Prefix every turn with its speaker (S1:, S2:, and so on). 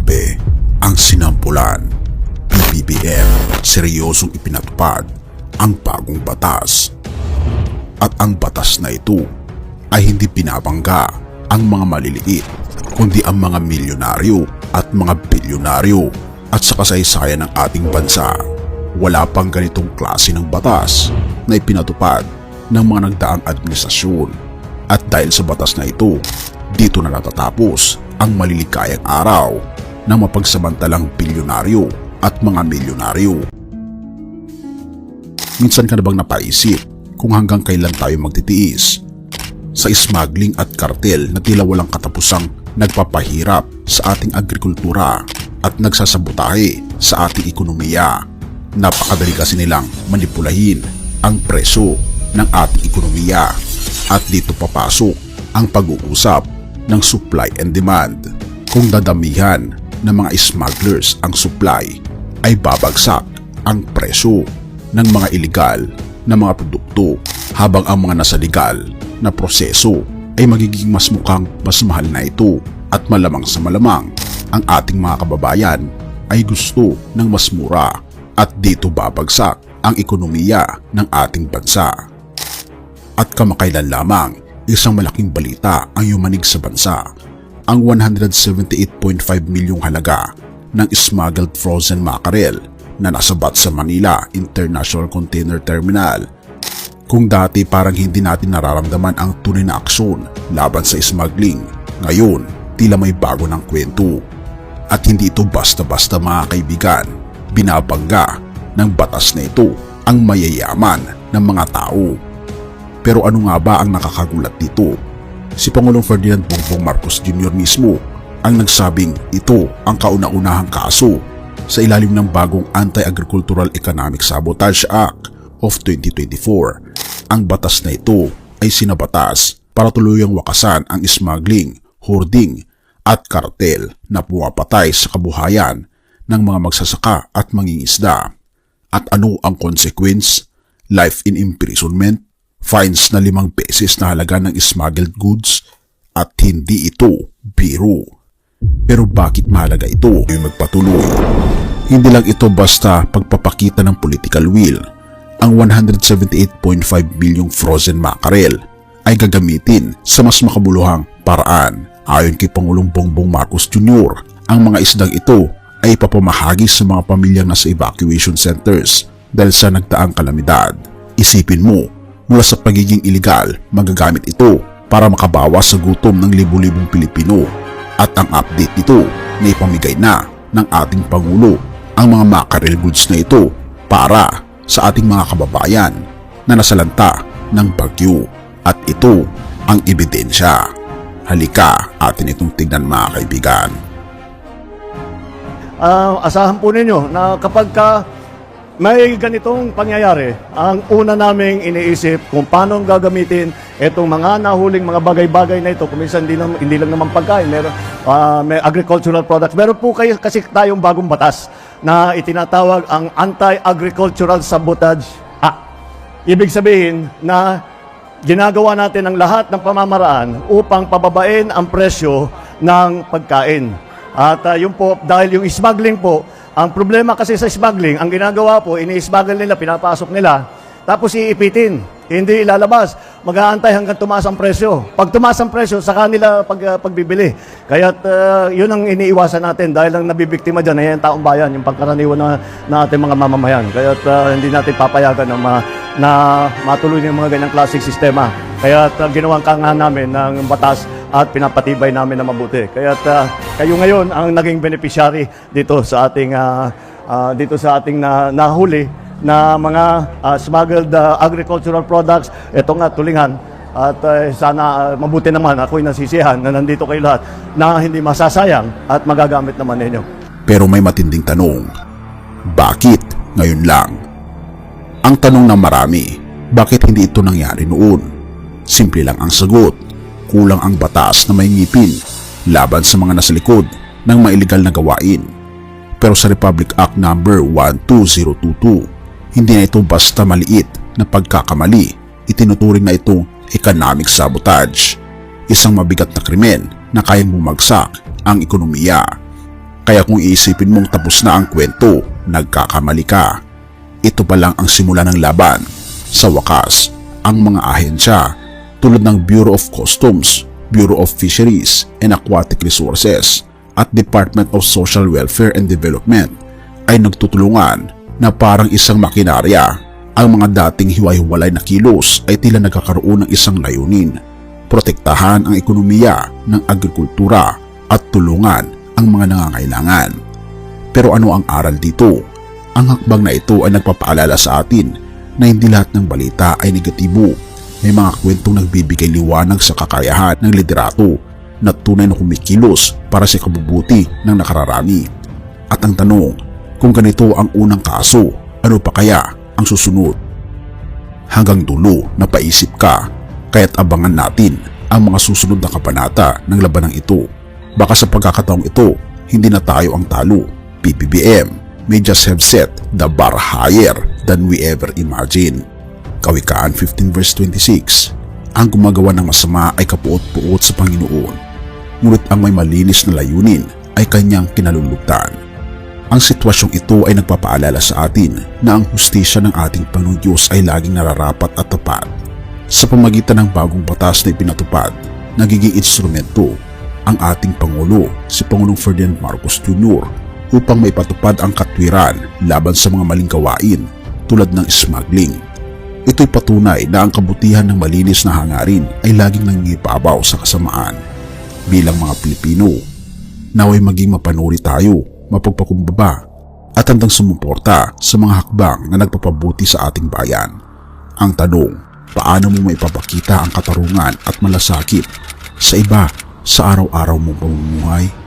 S1: Grabe ang sinampulan. PBBM seryosong ipinatupad ang bagong batas. At ang batas na ito ay hindi pinabangga ang mga maliliit kundi ang mga milyonaryo at mga bilyonaryo at sa kasaysayan ng ating bansa. Wala pang ganitong klase ng batas na ipinatupad ng mga nagdaang administrasyon. At dahil sa batas na ito, dito na natatapos ang malilikayang araw ng mapagsamantalang bilyonaryo at mga milyonaryo. Minsan ka na bang napaisip kung hanggang kailan tayo magtitiis sa smuggling at kartel na tila walang katapusang nagpapahirap sa ating agrikultura at nagsasabotahe sa ating ekonomiya. Napakadali kasi nilang manipulahin ang presyo ng ating ekonomiya at dito papasok ang pag-uusap ng supply and demand. Kung dadamihan ng mga smugglers ang supply ay babagsak ang presyo ng mga illegal na mga produkto habang ang mga nasa legal na proseso ay magiging mas mukhang mas mahal na ito at malamang sa malamang ang ating mga kababayan ay gusto ng mas mura at dito babagsak ang ekonomiya ng ating bansa. At kamakailan lamang, isang malaking balita ang yumanig sa bansa. Ang 178.5 milyong halaga ng smuggled frozen mackerel na nasabat sa Manila International Container Terminal. Kung dati parang hindi natin nararamdaman ang tunay na aksyon laban sa smuggling, ngayon tila may bago ng kwento. At hindi ito basta-basta mga kaibigan, binabangga ng batas na ito ang mayayaman ng mga tao. Pero ano nga ba ang nakakagulat dito? Si Pangulong Ferdinand Bongbong Marcos Jr. mismo ang nagsabing ito ang kauna-unahang kaso sa ilalim ng bagong Anti-Agricultural Economic Sabotage Act of 2024. Ang batas na ito ay sinabatas para tuluyang wakasan ang smuggling, hoarding at kartel na pumapatay sa kabuhayan ng mga magsasaka at mangingisda. At ano ang consequence? Life in imprisonment, fines na limang beses na halaga ng smuggled goods at hindi ito biro. Pero bakit mahalaga ito yung magpatuloy? Hindi lang ito basta pagpapakita ng political will. Ang 178.5 bilyong frozen mackerel ay gagamitin sa mas makabuluhang paraan. Ayon kay Pangulong Bongbong Marcos Jr., ang mga isdang ito ay ipapamahagi sa mga pamilyang nasa evacuation centers dahil sa nagdaang kalamidad. Isipin mo, mula sa pagiging illegal, magagamit ito para makabawas sa gutom ng libu-libong Pilipino. At ang update nito na ipamigay na ng ating Pangulo ang mga mackerel goods na ito para sa ating mga kababayan na nasalanta ng bagyo. At ito ang ebidensya. Halika atin itong tignan mga kaibigan.
S2: Ah, asahan po ninyo na kapag ka may ganitong pangyayari, ang una naming iniisip kung paano gagamitin itong mga nahuling mga bagay-bagay na ito. Kung minsan hindi lang, hindi lang naman pagkain, meron, ah, may agricultural products. Meron po kayo, kasi tayong bagong batas na itinatawag ang Anti-Agricultural Sabotage Act. Ibig sabihin na ginagawa natin ang lahat ng pamamaraan upang pababain ang presyo ng pagkain. At uh, yun po, dahil yung smuggling po, ang problema kasi sa smuggling, ang ginagawa po, ini-smuggle nila, pinapasok nila, tapos iipitin, hindi ilalabas. Mag-aantay hanggang tumaas ang presyo. Pag tumaas ang presyo, sa kanila pag, uh, pagbibili. Kaya uh, yun ang iniiwasan natin dahil ang nabibiktima dyan ay ang taong bayan, yung pagkaraniwan na, na ating mga mamamayan. Kaya uh, hindi natin papayagan na, ma, na matuloy yung mga ganyang klaseng sistema. Kaya uh, ginawang kangan namin ng batas at pinapatibay namin na mabuti. Kaya uh, kayo ngayon ang naging beneficiary dito sa ating uh, uh, dito sa ating na, nahuli na mga uh, smuggled uh, agricultural products. Ito nga tulingan at uh, sana uh, mabuti naman ako'y nasisihan na nandito kayo lahat na hindi masasayang at magagamit naman ninyo.
S1: Pero may matinding tanong, bakit ngayon lang? Ang tanong ng marami, bakit hindi ito nangyari noon? Simple lang ang sagot, kulang ang batas na may ngipin laban sa mga nasa likod ng mga illegal na gawain. Pero sa Republic Act No. 12022, hindi na ito basta maliit na pagkakamali, itinuturing na itong economic sabotage, isang mabigat na krimen na kayang bumagsak ang ekonomiya. Kaya kung iisipin mong tapos na ang kwento, nagkakamali ka. Ito pa lang ang simula ng laban. Sa wakas, ang mga ahensya tulad ng Bureau of Customs, Bureau of Fisheries and Aquatic Resources at Department of Social Welfare and Development ay nagtutulungan na parang isang makinarya. Ang mga dating hiwa-hiwalay na kilos ay tila nagkakaroon ng isang layunin. Protektahan ang ekonomiya ng agrikultura at tulungan ang mga nangangailangan. Pero ano ang aral dito? Ang hakbang na ito ay nagpapaalala sa atin na hindi lahat ng balita ay negatibo. May mga kwentong nagbibigay liwanag sa kakayahan ng liderato na tunay na kumikilos para sa kabubuti ng nakararami. At ang tanong, kung ganito ang unang kaso, ano pa kaya ang susunod? Hanggang dulo napaisip ka, kaya't abangan natin ang mga susunod na kabanata ng labanang ito. Baka sa pagkakataong ito, hindi na tayo ang talo. PBBM may just have set the bar higher than we ever imagine. Kawikaan 15 verse 26 Ang gumagawa ng masama ay kapuot-puot sa Panginoon, ngunit ang may malinis na layunin ay kanyang kinalulugtan. Ang sitwasyong ito ay nagpapaalala sa atin na ang hustisya ng ating Panginoon Diyos ay laging nararapat at tapat. Sa pamagitan ng bagong batas na ipinatupad, nagiging instrumento ang ating Pangulo, si Pangulong Ferdinand Marcos Jr. upang maipatupad ang katwiran laban sa mga maling gawain tulad ng smuggling. Ito'y patunay na ang kabutihan ng malinis na hangarin ay laging nangingipabaw sa kasamaan. Bilang mga Pilipino, naway maging mapanuri tayo, mapagpakumbaba, at handang sumuporta sa mga hakbang na nagpapabuti sa ating bayan. Ang tanong, paano mo maipapakita ang katarungan at malasakit sa iba sa araw-araw mong pamumuhay?